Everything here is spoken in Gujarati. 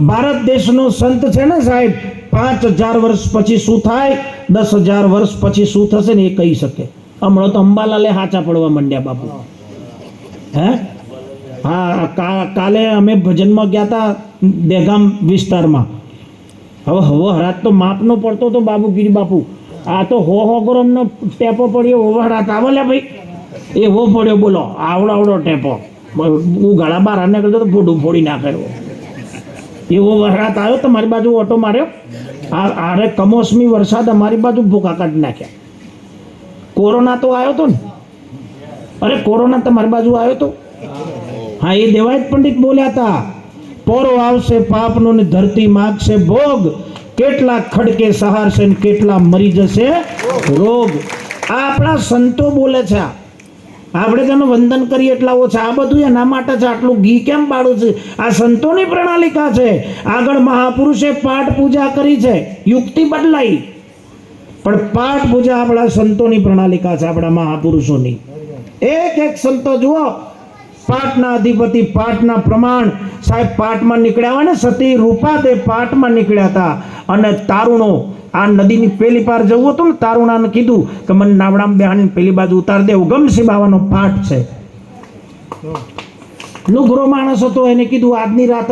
ભારત દેશનો સંત છે ને સાહેબ પાંચ હજાર વર્ષ પછી શું થાય દસ હજાર વર્ષ પછી શું થશે ને એ કહી શકે હમણાં તો અંબાલાલે હાચા પડવા માંડ્યા બાપુ હે હા કાલે અમે ભજનમાં ગયા હતા દેગામ વિસ્તારમાં હવે હવે હરાત તો માપનો પડતો હતો બાબુ ગીરી બાપુ આ તો હો હો ગરમનો ટેપો પડ્યો ઓવાડા તાવલે ભાઈ એવો પડ્યો બોલો આવડો આવડો ટેપો હું ગાળા બહાર નીકળતો તો ફોટું ફોડી નાખેલો એવો વરસાદ આવ્યો તમારી બાજુ ઓટો માર્યો. આ આરે કમોસમી વરસાદ અમારી બાજુ ભૂકા કાઢી નાખ્યા. કોરોના તો આવ્યો તો ને. અરે કોરોના તમારી બાજુ આવ્યો તો. હા, એ દેવાયત પંડિત બોલ્યા હતા, પોરો આવશે પાપનો ને ધરતી માગશે ભોગ. કેટલા ખડકે સહારશે ને કેટલા મરી જશે રોગ. આ આપણા સંતો બોલે છે આ. આપણે તેનું વંદન કરીએ એટલા ઓછા. આ બધું એના માટે છે. આટલું ઘી કેમ પાડું છે? આ સંતોની પ્રણાલિકા છે. આગળ મહાપુરુષે પાઠ પૂજા કરી છે. યુક્તિ બદલાઈ. પણ પાઠ પૂજા આપણા સંતોની પ્રણાલિકા છે, આપણા મહાપુરુષોની. એક એક સંતો જુઓ. પાઠના અધિપતિ, પાઠના પ્રમાણ. સાહેબ, પાઠમાં નીકળ્યા હોય ને, સતી રૂપા તે પાઠમાં નીકળ્યા હતા. અને તારુણો આ નદીની પેલી પાર જવું હતું ને, તારુણાને કીધું કે મને નાવડામાં બેહાડીને પેલી બાજુ ઉતાર દે ગમસી બાવાનો પાઠ છે. લુગરો માણસ હતો, એને કીધું, આજની રાતે